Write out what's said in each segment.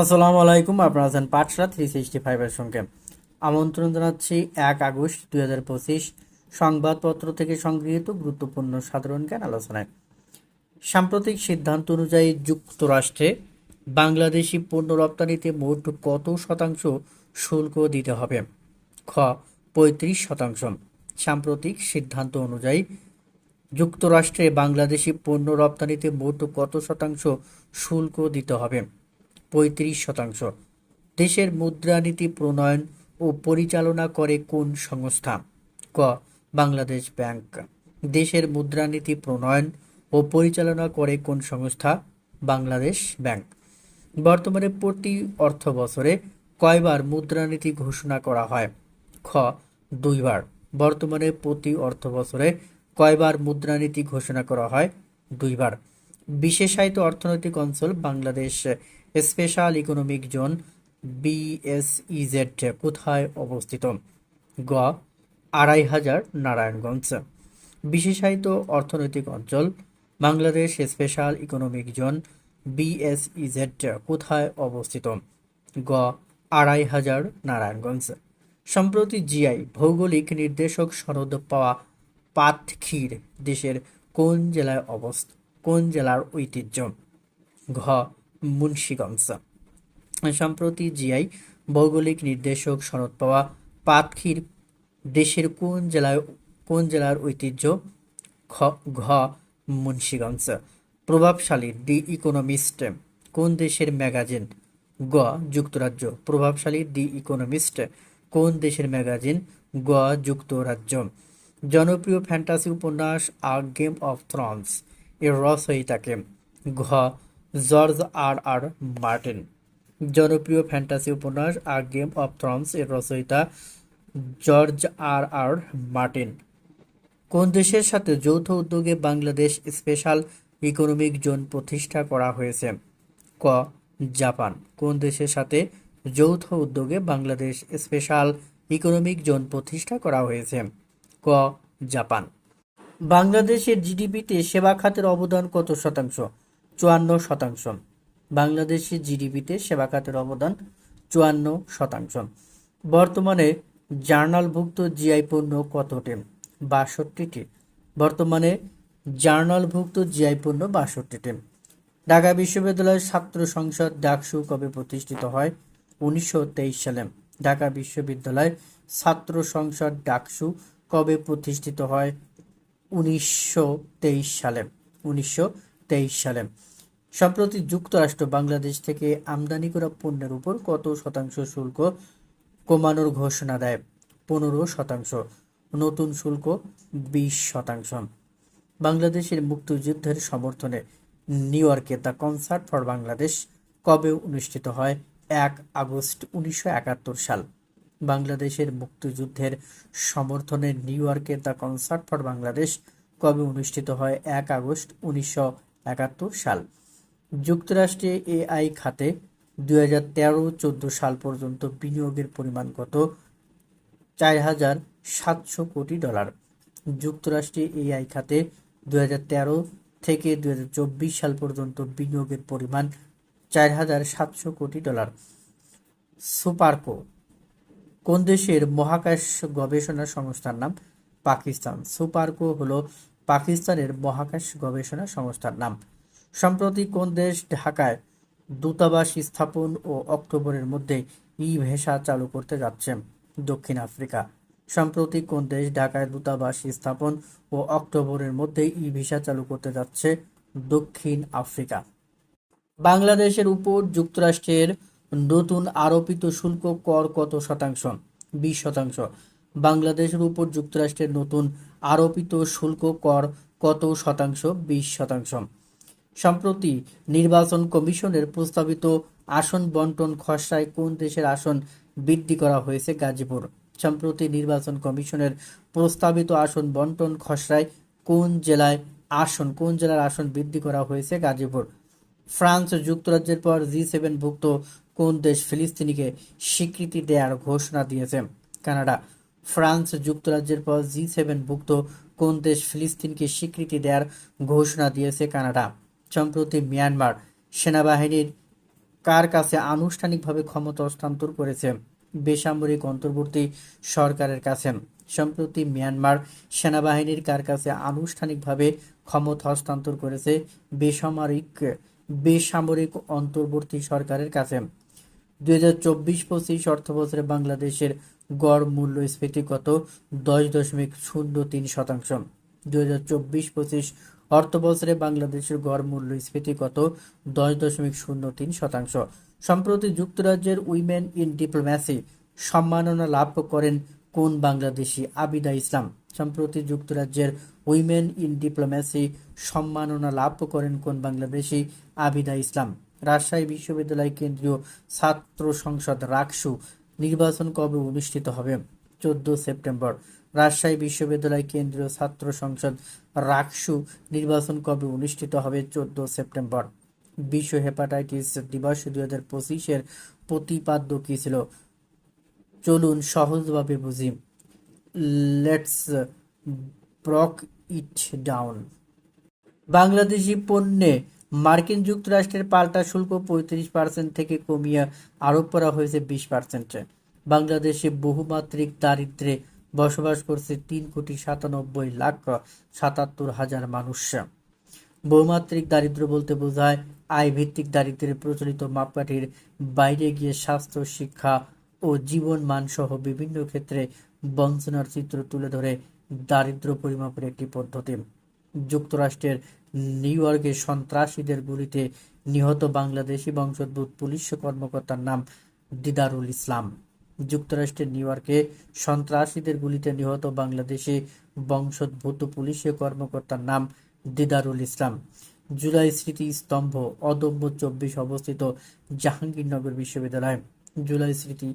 আসসালামু আলাইকুম, আপনারা আছেন পাঠশালা থ্রি সিক্সটি ফাইভের সঙ্গে। আমন্ত্রণ জানাচ্ছি এক আগস্ট দুই হাজার পঁচিশ সংবাদপত্র থেকে সংগৃহীত গুরুত্বপূর্ণ সাধারণ জ্ঞান আলোচনায়। সাম্প্রতিক সিদ্ধান্ত অনুযায়ী যুক্তরাষ্ট্রে বাংলাদেশি পণ্য রপ্তানিতে মোট কত শতাংশ শুল্ক দিতে হবে? খ, পঁয়ত্রিশ শতাংশ। সাম্প্রতিক সিদ্ধান্ত অনুযায়ী যুক্তরাষ্ট্রে বাংলাদেশি পণ্য রপ্তানিতে মোট কত শতাংশ শুল্ক দিতে হবে? পঁয়ত্রিশ শতাংশ। দেশের মুদ্রানীতি প্রণয়ন ও পরিচালনা করে কোন সংস্থা? ক, বাংলাদেশ ব্যাংক। দেশের মুদ্রানীতি প্রণয়ন ও পরিচালনা করে কোন সংস্থা? বাংলাদেশ ব্যাংক। বর্তমানে প্রতি অর্থ বছরে কয়বার মুদ্রানীতি ঘোষণা করা হয়? খ, দুইবার। বর্তমানে প্রতি অর্থ বছরে কয়বার মুদ্রানীতি ঘোষণা করা হয়? দুইবার। বিশেষায়িত অর্থনৈতিক অঞ্চল Bangladesh Special Economic Zone BSEZ কোথায় অবস্থিত? গ. আড়াই হাজার নারায়ণগঞ্জ। বিশেষায়িত অর্থনৈতিক অঞ্চল, Bangladesh Special Economic Zone BSEZ কোথায় অবস্থিত? গ. আড়াই হাজার নারায়ণগঞ্জ। সম্প্রতি জিআই ভৌগোলিক নির্দেশক সনদ পাওয়া পাতক্ষীর দেশের কোন জেলায় অবস্থ, কোন জেলার ঐতিহ্য? ঘ. মুন্সীগঞ্জ সম্প্রতি জিআই ভৌগোলিক নির্দেশক সনদ পাওয়া পাতক্ষীর দেশের কোন জেলায়, কোন জেলার ঐতিহ্য খ ঘ মুন্সীগঞ্জ প্রভাবশালী দি ইকোনমিস্ট, কোন দেশের ম্যাগাজিন গ, যুক্তরাজ্য। প্রভাবশালী দি ইকোনমিস্ট, কোন দেশের ম্যাগাজিন গ, যুক্তরাজ্য। জনপ্রিয় ফ্যান্টাসি উপন্যাস আ গেম অফ থ্রন্স, এর রচয়িতাকে ঘ জর্জ আর আর মার্টিন। জনপ্রিয় ফ্যান্টাসি উপন্যাস আ গেম অফ থ্রনস এর রচয়িতা জর্জ আর আর মার্টিন। কোন দেশের সাথে যৌথ উদ্যোগে বাংলাদেশ স্পেশাল ইকোনমিক জোন প্রতিষ্ঠা করা হয়েছে? ক, জাপান। কোন দেশের সাথে যৌথ উদ্যোগে বাংলাদেশ স্পেশাল ইকোনমিক জোন প্রতিষ্ঠা করা হয়েছে? ক, জাপান। বাংলাদেশের জিডিপিতে সেবা খাতের অবদান কত শতাংশ? চুয়ান্ন শতাংশ। বাংলাদেশের জিডিপিতে সেবা খাতের অবদান চুয়ান্ন শতাংশ। বর্তমানে জার্নালভুক্ত জিআই পণ্য কতটি? বাষট্টিটি। বর্তমানে জার্নালভুক্ত জিআই পণ্য বাষট্টিটি। ঢাকা বিশ্ববিদ্যালয়ের ছাত্র সংসদ ডাকসু কবে প্রতিষ্ঠিত হয়? উনিশশো তেইশ সালে। ঢাকা বিশ্ববিদ্যালয় ছাত্র সংসদ ডাকসু কবে প্রতিষ্ঠিত হয়? উনিশশো তেইশ সালে। উনিশশো তেইশ সালে। সম্প্রতি যুক্তরাষ্ট্র বাংলাদেশ থেকে আমদানি করা পণ্যের উপর কত শতাংশ শুল্ক কমানোর ঘোষণা দেয়? পনেরো শতাংশ। নতুন শুল্ক বিশ শতাংশ। বাংলাদেশের মুক্তিযুদ্ধের সমর্থনে নিউ ইয়র্কে দ্য কনসার্ট ফর বাংলাদেশ কবে অনুষ্ঠিত হয়? এক আগস্ট উনিশশো একাত্তর সাল। বাংলাদেশের মুক্তিযুদ্ধের সমর্থনে নিউ ইয়র্কের দ্য কনসার্ট ফর বাংলাদেশ কবে অনুষ্ঠিত হয়? এক আগস্ট উনিশশো একাত্তর সাল। যুক্তরাষ্ট্রে এআই খাতে দুই হাজার তেরো চোদ্দ সাল পর্যন্ত বিনিয়োগের পরিমাণ কত? চার হাজার সাতশো কোটি ডলার। যুক্তরাষ্ট্রে এআই খাতে দুই হাজার তেরো থেকে দুই হাজার চব্বিশ সাল পর্যন্ত বিনিয়োগের পরিমাণ চার হাজার সাতশো কোটি ডলার। সুপারকো, কোন দেশের মহাকাশ গবেষণা সংস্থার নাম? পাকিস্তান। সুপারকো হলো পাকিস্তানের মহাকাশ গবেষণা সংস্থার নাম। সম্প্রতি কোন দেশ ঢাকায় দূতাবাস স্থাপন ও অক্টোবরের মধ্যে ই ভিসা চালু করতে যাচ্ছে? দক্ষিণ আফ্রিকা। সম্প্রতি কোন দেশ ঢাকায় দূতাবাস স্থাপন ও অক্টোবরের মধ্যে ই ভিসা চালু করতে যাচ্ছে? দক্ষিণ আফ্রিকা। বাংলাদেশের উপর যুক্তরাষ্ট্রের নতুন আরোপিত শুল্ক কর কত শতাংশ? বিশ শতাংশ। বাংলাদেশের উপর যুক্তরাষ্ট্রের নতুন আরোপিত শুল্ক কর কত শতাংশ? বিশ শতাংশ। সম্প্রতি নির্বাচন কমিশনের প্রস্তাবিত আসন বন্টন খসড়ায় কোন দেশের আসন বৃদ্ধি করা হয়েছে? গাজীপুর। সম্প্রতি নির্বাচন কমিশনের প্রস্তাবিত আসন বন্টন খসড়ায় কোন জেলায় আসন, কোন জেলার আসন বৃদ্ধি করা হয়েছে? গাজীপুর। ফ্রান্স যুক্তরাজ্যের পর জি সেভেন ভুক্ত কোন দেশ ফিলিস্তিনিকে স্বীকৃতি দেওয়ার ঘোষণা দিয়েছে? কানাডা। ফ্রান্স যুক্তরাজ্যের পর জি সেভেন ভুক্ত কোন দেশ ফিলিস্তিনকে স্বীকৃতি দেওয়ার ঘোষণা দিয়েছে কানাডা? সম্প্রতি মিয়ানমার সেনাবাহিনীর কার কাছে আনুষ্ঠানিকভাবে ক্ষমতা হস্তান্তর করেছে? বেসামরিক অন্তর্বর্তী সরকারের কাছে। সম্প্রতি মিয়ানমার সেনাবাহিনীর কার কাছে আনুষ্ঠানিকভাবে ক্ষমতা হস্তান্তর করেছে? বেসামরিক বেসামরিক অন্তর্বর্তী সরকারের কাছে। দুই হাজার চব্বিশ পঁচিশ অর্থ বছরে বাংলাদেশের গড় মূল্যস্ফীতি কত? দশ দশমিক শূন্য তিন শতাংশ। দুই হাজার চব্বিশ পঁচিশ অর্থ বছরে বাংলাদেশের গড় মূল্যস্ফীতি কত? দশ দশমিক শূন্য তিন শতাংশ। সম্প্রতি যুক্তরাজ্যের উইমেন ইন ডিপ্লোম্যাসি সম্মাননা লাভ করেন কোন বাংলাদেশি আবিদা ইসলাম? সম্প্রতি যুক্তরাজ্যের উইমেন ইন ডিপ্লোম্যাসি সম্মাননা লাভ করেন কোন বাংলাদেশি আবিদা ইসলাম? রাজশাহী বিশ্ববিদ্যালয় কেন্দ্রীয় ছাত্র সংসদ রাকসু নির্বাচন কবে অনুষ্ঠিত হবে? চোদ্দ সেপ্টেম্বর। রাজশাহী বিশ্ববিদ্যালয় কেন্দ্রীয় ছাত্র সংসদ রাকসু নির্বাচন কবে অনুষ্ঠিত হবে? চোদ্দ সেপ্টেম্বর। বিশ্ব হেপাটাইটিস দিবস দুই হাজার পঁচিশের প্রতিপাদ্য কী ছিল? চলুন সহজভাবে বুঝি। Let's break it down. Bangladeshi পণ্যে মার্কিন যুক্তরাষ্ট্রের পাল্টা শুল্ক পঁয়ত্রিশ পার্সেন্ট থেকে কমিয়ে আরোপ করা হয়েছে বিশ পার্সেন্টে। বাংলাদেশে বহুমাত্রিক দারিদ্র্যে বসবাস করছে তিন কোটি সাতানব্বই লাখ সাতাত্তর হাজার মানুষ। বহুমাত্রিক দারিদ্র্য বলতে বোঝায় আয় ভিত্তিক দারিদ্র্যের প্রচলিত মাপকাঠির বাইরে গিয়ে স্বাস্থ্য, শিক্ষা ও জীবন মান সহ বিভিন্ন ক্ষেত্রে বঞ্চনার চিত্র তুলে ধরে দারিদ্র্য পরিমাপের একটি পদ্ধতি। যুক্তরাষ্ট্রের নিউ ইয়র্কে সন্ত্রাসীদের গুলিতে নিহত বাংলাদেশি বংশোদ্ভূত পুলিশ কর্মকর্তার নাম দিদারুল ইসলাম। যুক্তরাষ্ট্রের নিউ ইয়র্কে সন্ত্রাসীদের গুলিতে নিহত বাংলাদেশি বংশোদ্ভূত পুলিশ কর্মকর্তার নাম দিদারুল ইসলাম। জুলাই স্মৃতি স্তম্ভ অদম্য চব্বিশ অবস্থিত জাহাঙ্গীরনগর বিশ্ববিদ্যালয়। জুলাই স্মৃতি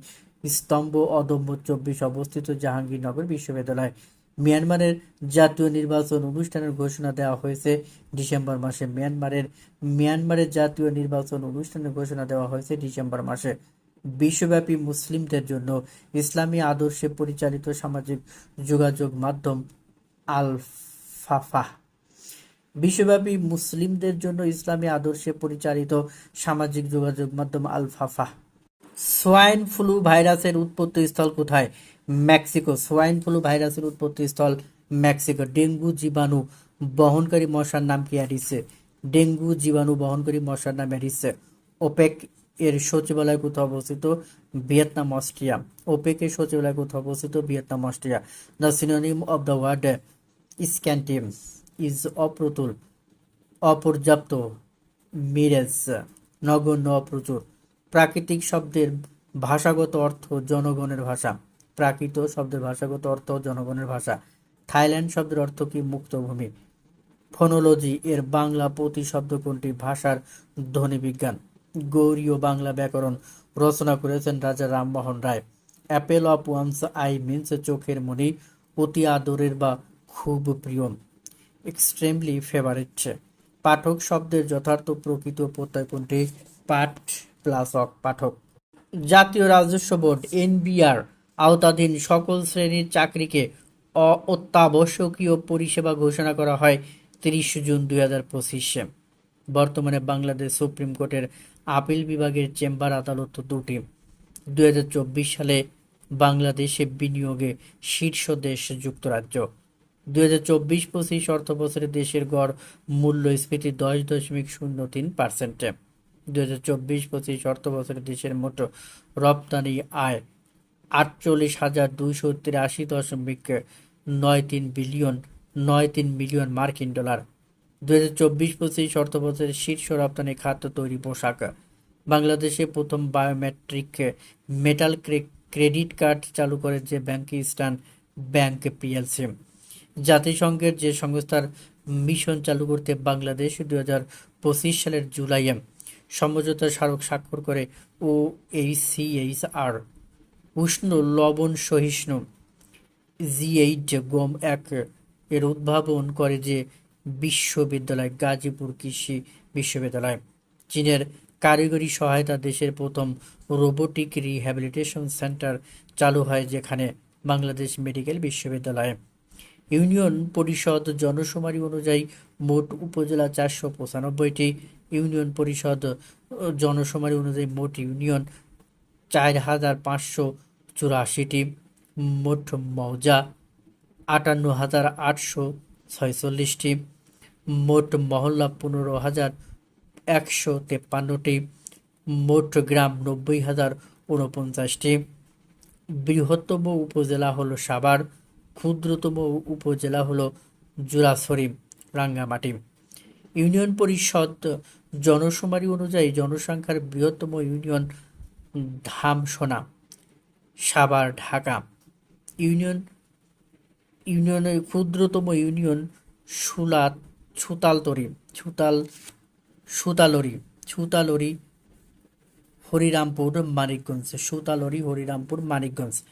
স্তম্ভ অদম্য চব্বিশ অবস্থিত জাহাঙ্গীরনগর বিশ্ববিদ্যালয়। মিয়ানমারের জাতীয় নির্বাচন অনুষ্ঠানের ঘোষণা দেওয়া হয়েছে। ডিসেম্বর মাসে মিয়ানমারের মিয়ানমারের জাতীয় নির্বাচন অনুষ্ঠানের ঘোষণা দেওয়া হয়েছে ডিসেম্বর মাসে। বিশ্বব্যাপী মুসলিমদের জন্য ইসলামী আদর্শে পরিচালিত সামাজিক যোগাযোগ মাধ্যম আল ফাফা বিশ্বব্যাপী মুসলিমদের জন্য ইসলামী আদর্শে পরিচালিত সামাজিক যোগাযোগ মাধ্যম আল ফাফা সোয়াইন ফ্লু ভাইরাসের উৎপত্তি স্থল কোথায়? মেক্সিকো সোয়াইন ফ্লু ভাইরাসের উৎপত্তি স্থল মেক্সিকো। ডেঙ্গু জীবাণু বহনকারী মশার নাম কি অ্যাডিসে? ডেঙ্গু জীবাণু বহনকারী মশার নাম অ্যাডিসে। ওপেক এর সচিবালয় কোথাও অবস্থিত? Vietnam, Austria. ওপেক এর সচিবালয় কোথাও অবস্থিত? Vietnam, Austria. The synonym of the word scanty is অপ্রতুল, অপর্যাপ্ত মিরেজ নগণ্য অপ্রচুর প্রাকৃতিক শব্দের ভাষাগত অর্থ জনগণের ভাষা। প্রাকৃত শব্দের ভাষাগত অর্থ জনগণের ভাষা। থাইল্যান্ড শব্দের অর্থ কি মুক্তভূমি? ফোনোলজি এর বাংলা প্রতিশব্দ কোনটি? ভাষার ধ্বনি বিজ্ঞান। গৌরীয় বাংলা ব্যাকরণ রচনা করেছেন Raja Rammohan Roy. Apple of one's eye means চোখের মনি অতি আদরের বা খুব প্রিয়। Extremely favourite. পাঠক শব্দের যথার্থ প্রকৃত প্রত্যয় কোনটি? পাঠ প্লাস অক পাঠক। জাতীয় রাজস্ব বোর্ড, এনবিআর আওতাধীন সকল শ্রেণির চাকরিকে অত্যাবশ্যকীয় পরিষেবা ঘোষণা করা হয় তিরিশ জুন দুই হাজার পঁচিশে। বর্তমানে বাংলাদেশ সুপ্রিম কোর্টের আপিল বিভাগের চেম্বার আদালত দুটি। চব্বিশ সালে বাংলাদেশে বিনিয়োগে শীর্ষ দেশ যুক্তরাজ্য। দুই হাজার চব্বিশ পঁচিশ অর্থ বছরে দেশের গড় মূল্যস্ফীতি দশ দশমিক শূন্য তিন পার্সেন্টে। দুই হাজার চব্বিশ পঁচিশ অর্থ বছরে দেশের মোট রপ্তানি আয় আটচল্লিশ হাজার দুইশো তিরাশি দশমিক নয় তিন বিলিয়ন, নয় তিন মিলিয়ন মার্কিন ডলার। দুই হাজার চব্বিশ পঁচিশ অর্থ বছরের শীর্ষ রপ্তানি খাদ্য তৈরি পোশাক। বাংলাদেশে প্রথম বায়োমেট্রিক মেটাল ক্রে- ক্রেডিট কার্ড চালু করে যে ব্যাংক ইস্টার্ন ব্যাংক পিএলসি। জাতিসংঘের যে সংস্থার মিশন চালু করতে বাংলাদেশ দুই হাজার পঁচিশ সালের জুলাইয়ে সমঝোতা স্মারক স্বাক্ষর করে ও এইচ আর উষ্ণ লবণ সহিষ্ণু। জি এইট গম এক এর উদ্ভাবন করে যে বিশ্ববিদ্যালয়, গাজীপুর কৃষি বিশ্ববিদ্যালয়। চীনের কারিগরি সহায়তা দেশের প্রথম রোবোটিক রিহ্যাবিলিটেশন সেন্টার চালু হয় যেখানে বাংলাদেশ মেডিকেল বিশ্ববিদ্যালয়ে। ইউনিয়ন পরিষদ জনশুমারি অনুযায়ী মোট উপজেলা চারশো পঁচানব্বইটি। ইউনিয়ন পরিষদ জনশুমারি অনুযায়ী মোট ইউনিয়ন চার হাজার পাঁচশো চুরাশিটি মোট মৌজা, আটান্ন হাজার আটশো ছয়চল্লিশটি মোট মহল্লা পনেরো হাজার একশো তেপ্পান্নটি মোট গ্রাম নব্বই হাজার উনপঞ্চাশটি বৃহত্তম উপজেলা হলো সাভার, ক্ষুদ্রতম উপজেলা হলো জুরাছড়ি রাঙ্গামাটি। ইউনিয়ন পরিষদ জনশুমারি অনুযায়ী জনসংখ্যার বৃহত্তম ইউনিয়ন ধামসোনা সাভার, ঢাকা। ইউনিয়ন, ইউনিয়নের ক্ষুদ্রতম ইউনিয়ন সুলা ছুতালতরি ছুতাল সুতালরি ছুতালরি হরিরামপুর, মানিকগঞ্জ, সুতালরি হরিরামপুর, মানিকগঞ্জ।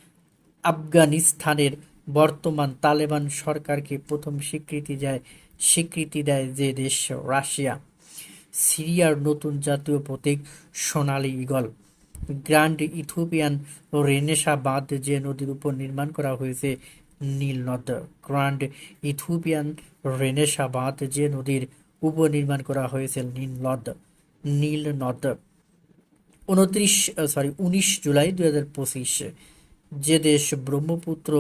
আফগানিস্তানের বর্তমান তালেবান সরকারকে প্রথম স্বীকৃতি দেয় স্বীকৃতি দেয় যে দেশ রাশিয়া। সিরিয়ার নতুন জাতীয় প্রতীক সোনালী ঈগল। গ্র্যান্ড ইথিওপিয়ান রেনেসা বাঁধ যে নদীর উপর নির্মাণ করা হয়েছে নীল নদ গ্র্যান্ড ইথিওপিয়ান রেনেসা বাঁধ যে নদীর উপর নির্মাণ করা হয়েছে নীল নদ নীল নদ উনত্রিশ সরি উনিশ জুলাই দুই হাজার যে দেশ ব্রহ্মপুত্র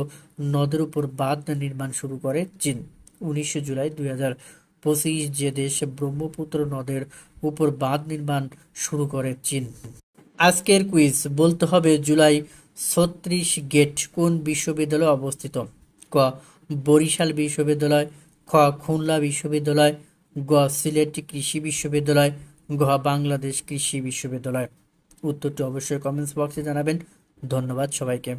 নদের উপর বাঁধ নির্মাণ শুরু করে চীন। উনিশে জুলাই দুই হাজার পঁচিশ, যে দেশ ব্রহ্মপুত্র নদের উপর বাঁধ নির্মাণ শুরু করে চীন। আজকের কুইজ বলতে হবে জুলাই ছত্রিশ গেট কোন বিশ্ববিদ্যালয়ে অবস্থিত? ক, বরিশাল বিশ্ববিদ্যালয়, খ, খুলনা বিশ্ববিদ্যালয়, গ, সিলেট কৃষি বিশ্ববিদ্যালয় গ বাংলাদেশ কৃষি বিশ্ববিদ্যালয়। উত্তরটি অবশ্যই কমেন্টস বক্সে জানাবেন। ধন্যবাদ সবাইকে।